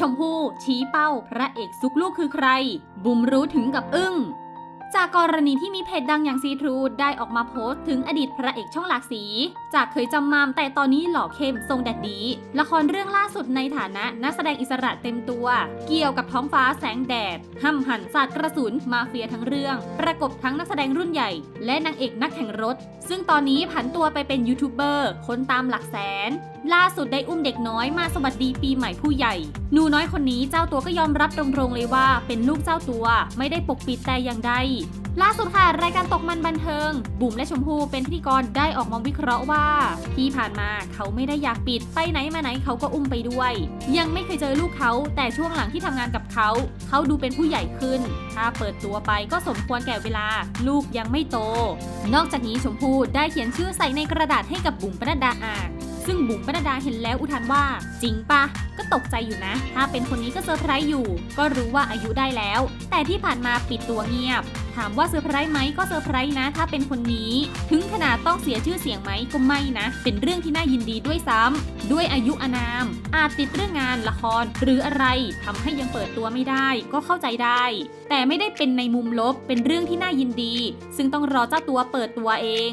ชมพู่ชี้เป้าพระเอกซุกลูกคือใคร บุมรู้ถึงกับอึ้ง จากกรณีที่มีเพจดังอย่างซีทรูได้ออกมาโพสต์ถึงอดีตพระเอกช่องหลากสี จากเคยจำมามแต่ตอนนี้หล่อเข้มทรงแดดดี ละครเรื่องล่าสุดในฐานะนักแสดงอิสระเต็มตัว เกี่ยวกับท้องฟ้าแสงแดดห้ำหันศาสตร์กระสุนมาเฟียทั้งเรื่อง ประกบทั้งนักแสดงรุ่นใหญ่ และนางเอกนักแข่งรถ ซึ่งตอนนี้ผันตัวไปเป็นยูทูบเบอร์คนตามหลักแสน ล่าสุดได้อุ้มเด็กน้อยมาสวัสดีปีใหม่ผู้ใหญ่หนูน้อยคนนี้เจ้าตัวก็ยอมรับตรงๆเลยว่าเป็นลูกเจ้าตัว ไม่ได้ปกปิดแต่อย่างใดล่าสุดค่ะ รายการตกมันบันเทิง บุ๋มและชมพู่เป็นพิธีกรได้ออกมาวิเคราะห์ว่า ที่ผ่านมาเขาไม่ได้อยากปิดไปไหนมาไหนเขาก็อุ้มไปด้วย ยังไม่เคยเจอลูกเขา แต่ช่วงหลังที่ทำงานกับเขา เขาดูเป็นผู้ใหญ่ขึ้น ถ้าเปิดตัวไปก็สมควรแก่เวลา ลูกยังไม่โต นอกจากนี้ชมพู่ได้เขียนชื่อใส่ในกระดาษให้กับบุ๋มปนัดดาอ่าน ซึ่งบุ๋มปนัดดาเห็นแล้วอุทานว่า จริงปะก็ตกใจอยู่นะ ถ้าเป็นคนนี้ก็เซอร์ไพรส์อยู่ ก็รู้ว่าอายุได้แล้ว แต่ที่ผ่านมาปิดตัวเงียบ ถามว่าเซอร์ไพรส์ไหมก็เซอร์ไพรส์นะ ถ้าเป็นคนนี้ ถึงขนาดต้องเสียชื่อเสียงไหมก็ไม่นะ เป็นเรื่องที่น่ายินดีด้วยซ้ำด้วยอายุอานาม อาจติดเรื่องงานละครหรืออะไรทำให้ยังเปิดตัวไม่ได้ ก็เข้าใจได้ แต่ไม่ได้เป็นในมุมลบเป็นเรื่องที่น่ายินดี ซึ่งต้องรอเจ้าตัวเปิดตัวเอง